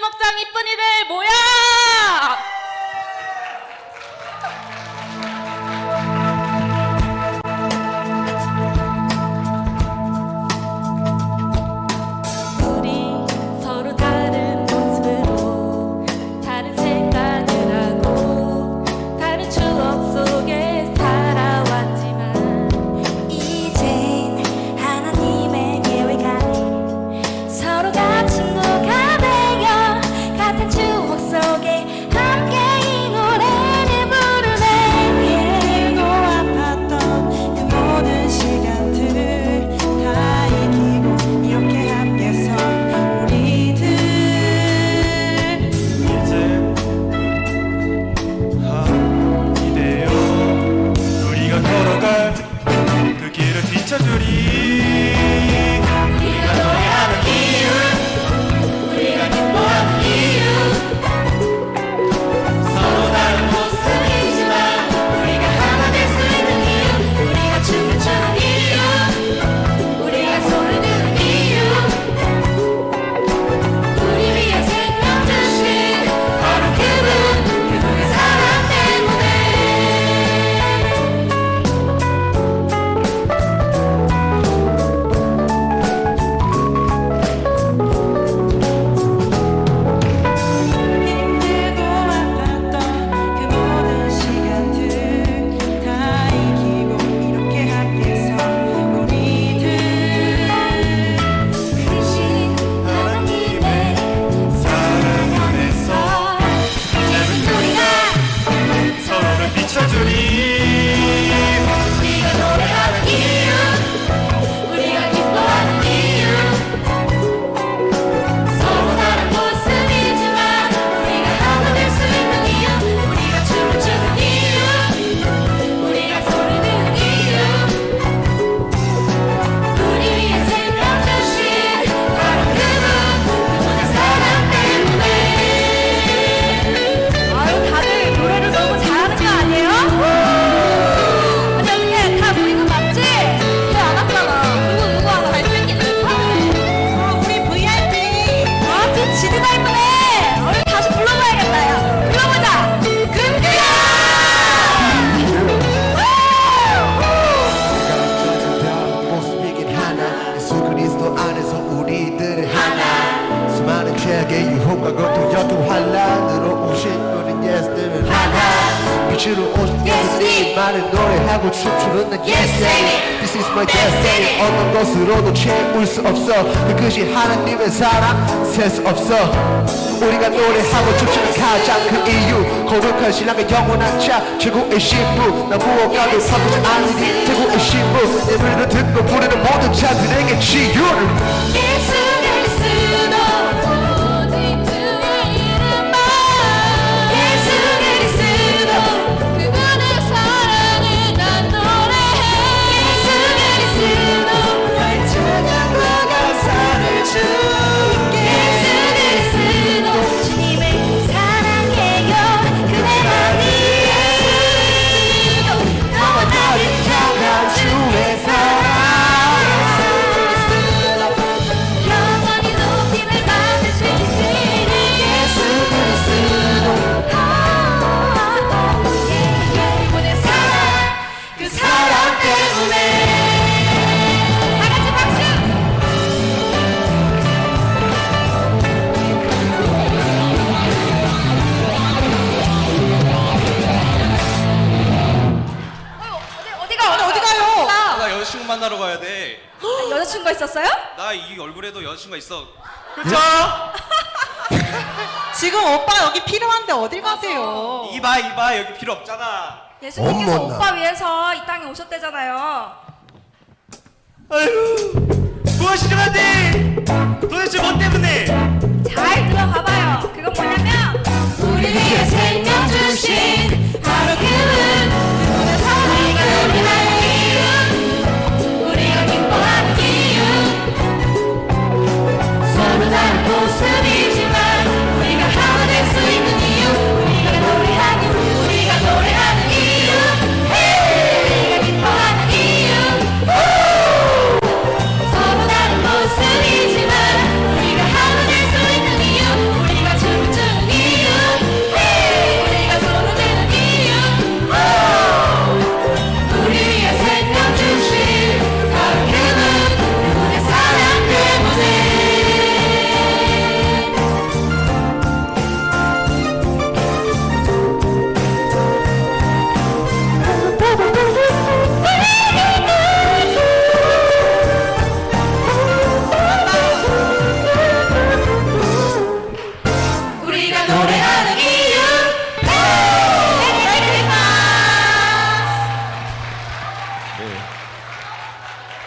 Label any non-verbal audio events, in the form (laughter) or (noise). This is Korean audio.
먹장 이쁜이들 뭐야? 예수로 오신 예수님 나를 노래하고 춤추는 난 예수님 This is my destiny. 어떤 것으로도 채울 수 없어. 그것이 하나님의 사랑. 셀 수 없어. 우리가 노래하고 춤추는 가장 큰 이유. 거룩한 신앙의 영원한 자. 최고의 신부. 나 무엇과도 바꾸지 않으니 최고의 신부. 예물을 듣고 부르는 모든 자들에게 치유를. 예수 될수록 만나러 가야 돼. 아, 여자친구가 있었어요? 나 이 얼굴에도 여자친구가 있어. 그쵸? (laughs) 지금 오빠 여기 필요한데 어딜 가세요? 이봐 이봐 여기 필요 없잖아. 예수님께서 어머나. 오빠 위해서 이 땅에 오셨대잖아요. 아유 무엇이 그런데 도대체 뭐 때문에? 잘 들어가봐요. 그건 뭐냐면 우리의 생